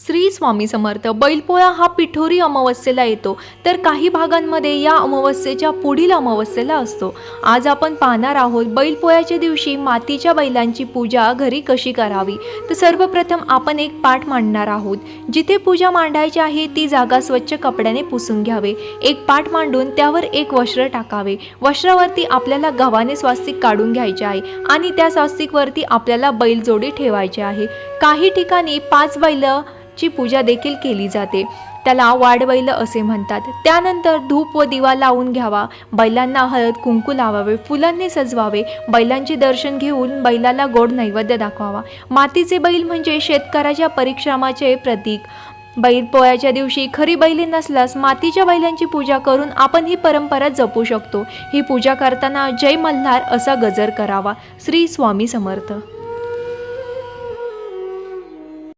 श्री स्वामी समर्थ बैलपोळा हा पिठोरी अमावस्येला येतो. तर काही भागांमध्ये या अमावस्येच्या पुढील अमावस्येला असतो. आज आपण पाहणार आहोत बैलपोळ्याच्या दिवशी मातीच्या बैलांची पूजा घरी कशी करावी? तर सर्वप्रथम आपण एक पाठ मांडणार आहोत. जिथे पूजा मांडायची आहे ती जागा स्वच्छ कपड्याने पुसून घ्यावे. एक पाठ मांडून त्यावर एक वस्त्र टाकावे. वस्त्रावरती आपल्याला गव्हाने स्वास्तिक काढून घ्यायचे आहे आणि त्या स्वास्तिकवरती आपल्याला बैलजोडी ठेवायची आहे. काही ठिकाणी पाच बैल ची पूजा देखील केली जाते. त्याला वाडबैल असे म्हणतात. त्यानंतर धूप व दिवा लावून घ्यावा. बैलांना हळद कुंकू लावावे. फुलांनी सजवावे. बैलांचे दर्शन घेऊन बैलाला गोड नैवेद्य दाखवावा. मातीचे बैल म्हणजे शेतकऱ्याच्या परिश्रमाचे प्रतीक. बैल पोळ्याच्या दिवशी खरी बैली नसल्यास मातीच्या बैलांची पूजा करून आपण ही परंपरा जपू शकतो. ही पूजा करताना जय मल्हार असा गजर करावा. श्री स्वामी समर्थ.